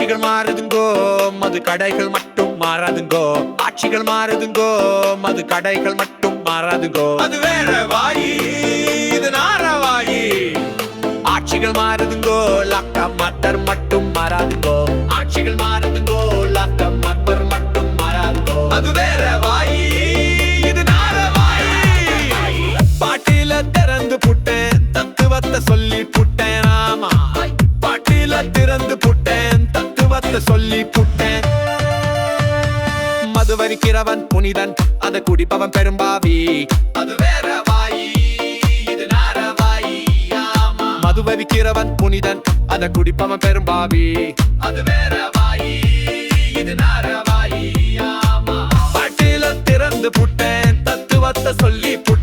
ஆட்சிகள் மாறுதுங்கோ மது கடைகள் மட்டும் மாறாதுங்கோ. ஆட்சிகள் மாறுதுங்கோ மது கடைகள் மட்டும் மாறாதுங்கோ. அது வேற வாயி இது நார வாயி. ஆட்சிகள் மாறுதுங்கோ லக்க மது வரிக்கிறவன் புனிதன். அதை குடிப்பவன் பெரும்பாவி அது வேற வாயி இது நார வாயி ஆமா. மது வரிக்கிறவன் புனிதன். அதை குடிப்பவன் பெரும்பாவி அது வேற வாயி இது நார வாயி ஆமா. பாட்டில திறந்து புட்டேன். தத்துவத்தை சொல்லி புட்டேன்.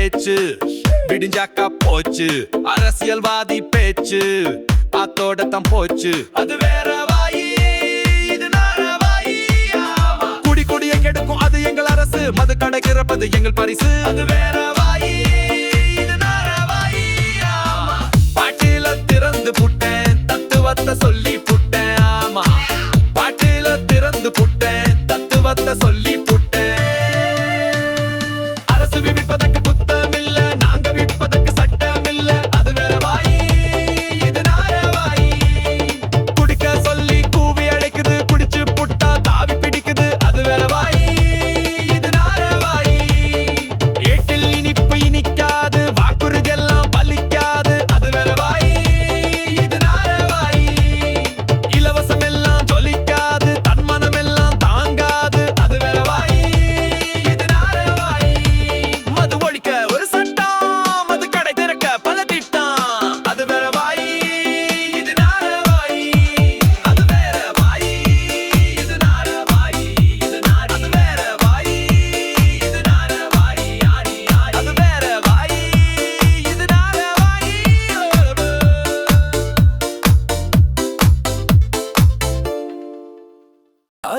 பேச்சு. விடிஞ்சாக்கா போச்சு. அரசியல்வாதி பேச்சு. அத்தோட தான் போச்சு. அது வேற வாயி இது நார குடி குடிய கெடுக்கும் அது எங்கள் அரசு. மது கடைக்கிறப்பது எங்கள் பரிசு. அது வேற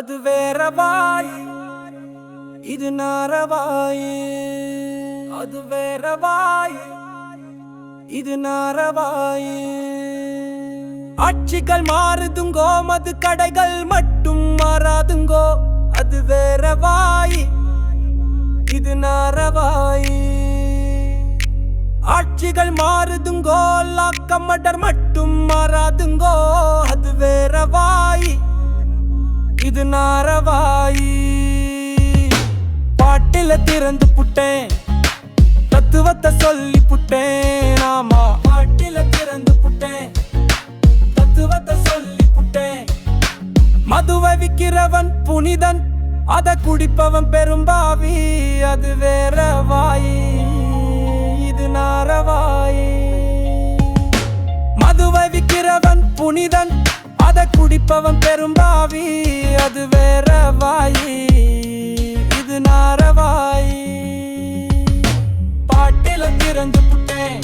அது வேறவாய் இது நாரவாய் அது வேறவாய் இது நாரவாய் ஆட்சிகள் மாறுதுங்கோ மது கடைகள் மட்டும் மாறாதுங்கோ. அது வேறவாய் இது நாரவாய் ஆட்சிகள் மாறுதுங்கோ லாக்கமடர் மட்டும் மாறாதுங்கோ. அது வேறவாய் இது நாரவாயி. பாட்டில திறந்து புட்டேன். தத்துவத்தை சொல்லி புட்டேன். ஆமா பாட்டில திறந்து புட்டேன். தத்துவத்தை சொல்லி புட்டேன். மதுவை விக்கிறவன் புனிதன் அத குடிப்பவன் பெரும்பாவி அது வேற வாயி இது நாரவாயி. மதுவை விக்கிறவன் புனிதன் அத குடிப்பவன் பெரும்பாவி அது வேற வாயி. இது நாரவாயி பாட்டில திறந்து புட்டேன்.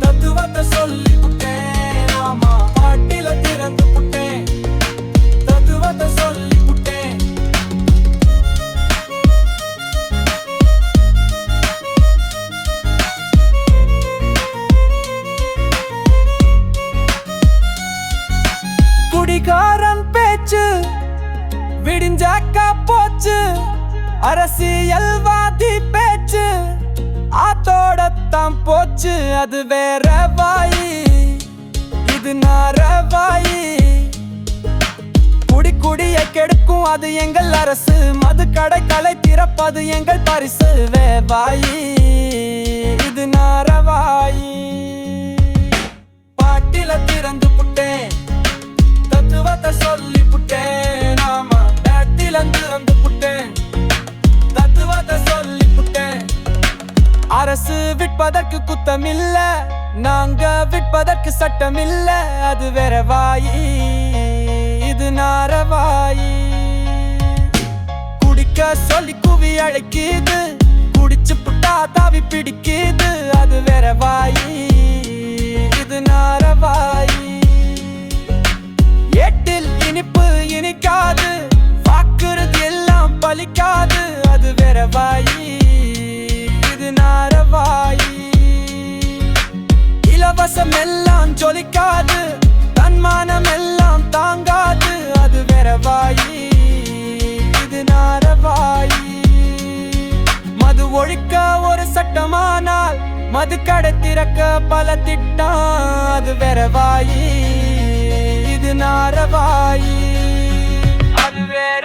தத்துவத்தை சொல்லி புட்டேன். ஆமா பாட்டில திறந்து புட்டேன். விடிஞ்சாக்கா போச்சு. அரசியல்வாதி பேச்சு. ஆத்தோடத்தான் போச்சு. அது வேற வாயி. இது நாரவாயி குடி குடிய கெடுக்கும் அது எங்கள் அரசு. மது கடை கலை திறப்பது எங்கள் பரிசு. வேவாயி. அரசு விற்பதற்கு குத்தமில்ல. நாங்க விற்பதற்கு சட்டமில்ல. அது வேற வாயி இது நாரவாயி குடிக்க சொல்லி குவி அழைக்கிது. குடிச்சு புட்டா தாவி பிடிக்கிது. அது வேற வாயி இது நாரவாயி இலவசம் எல்லாம் ஜொலிக்காது. தன்மானம் எல்லாம் தாங்காது. அது வெறவாயி இது நாரவாயி மது ஒழிக்க ஒரு சட்டமானால் மது கடை திறக்க பல திட்டம் அது வெறவாயி இது நாரவாயி அது வேற